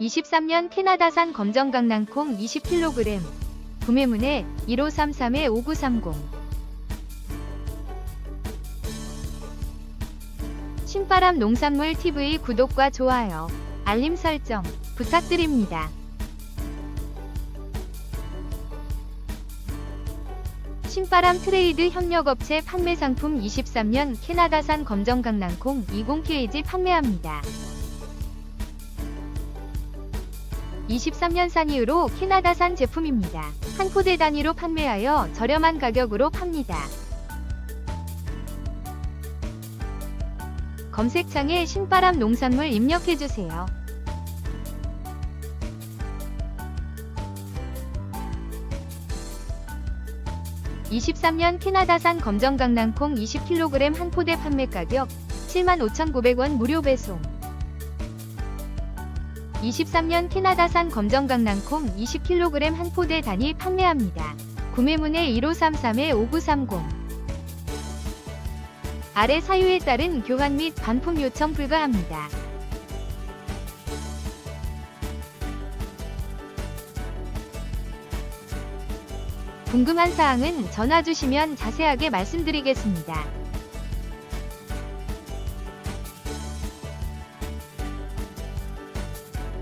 23년 캐나다산 검정 강낭콩 20kg 구매문의 1533-5930 신바람 농산물 TV 구독과 좋아요, 알림 설정 부탁드립니다. 신바람 트레이드 협력업체 판매 상품 23년 캐나다산 검정 강낭콩 20kg 판매합니다. 23년산 이후로 캐나다산 제품입니다. 한 포대 단위로 판매하여 저렴한 가격으로 팝니다. 검색창에 신바람 농산물 입력해주세요. (23년) 캐나다산 검정 강낭콩 (20kg) 한 포대 판매 가격 (75,900원) 무료 배송 23년 캐나다산 검정 강낭콩 20kg 한 포대 단위 판매합니다. 구매문의 1533-5930 아래 사유에 따른 교환 및 반품 요청 불가합니다. 궁금한 사항은 전화 주시면 자세하게 말씀드리겠습니다.